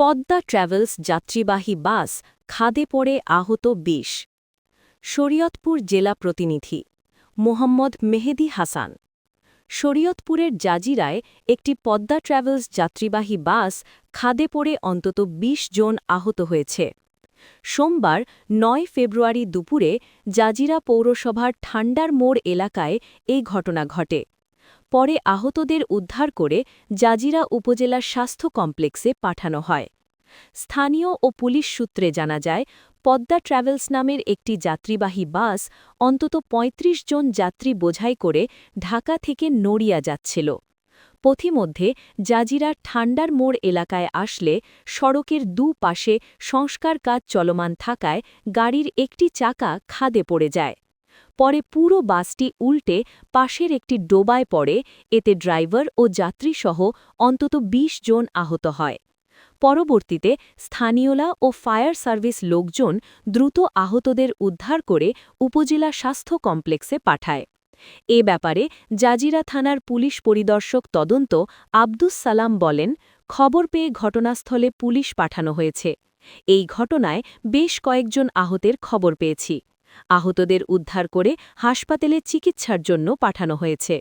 Padma travels যাত্রীবাহী বাস খাদে পড়ে আহত বিশ শরীয়তপুর জেলা প্রতিনিধি মোহাম্মদ মেহেদি হাসান। শরীয়তপুরের জাজিরায় একটি পদ্মা ট্রাভেলস যাত্রীবাহী বাস খাদে পড়ে অন্তত ২০ জন আহত হয়েছে। সোমবার নয় ফেব্রুয়ারি দুপুরে জাজিরা পৌরসভার ঠান্ডার মোড় এলাকায় এই ঘটনা ঘটে। পরে আহতদের উদ্ধার করে জাজিরা উপজেলা স্বাস্থ্য কমপ্লেক্সে পাঠানো হয়। স্থানীয় ও পুলিশ সূত্রে জানা যায়, পদ্মা ট্রাভেলস নামের একটি যাত্রীবাহী বাস অন্তত ৩৫ জন যাত্রী বোঝাই করে ঢাকা থেকে নড়িয়া যাচ্ছিল। পথিমধ্যে জাজিরার ঠান্ডার মোড় এলাকায় আসলে সড়কের দু পাশে সংস্কার কাজ চলমান থাকায় গাড়ির একটি চাকা খাদে পড়ে যায়। পরে পুরো বাসটি উল্টে পাশের একটি ডোবায় পড়ে, এতে ড্রাইভার ও যাত্রীসহ অন্তত ২০ জন আহত হয়। পরবর্তীতে স্থানীয়লা ও ফায়ার সার্ভিস লোকজন দ্রুত আহতদের উদ্ধার করে উপজেলা স্বাস্থ্য কমপ্লেক্সে পাঠায়। এ ব্যাপারে জাজিরা থানার পুলিশ পরিদর্শক তদন্ত আব্দুস সালাম বলেন, খবর পেয়ে ঘটনাস্থলে পুলিশ পাঠানো হয়েছে। এই ঘটনায় বেশ কয়েকজন আহতের খবর পেয়েছি। আহতদের উদ্ধার করে হাসপাতালে চিকিৎসার জন্য পাঠানো হয়েছে।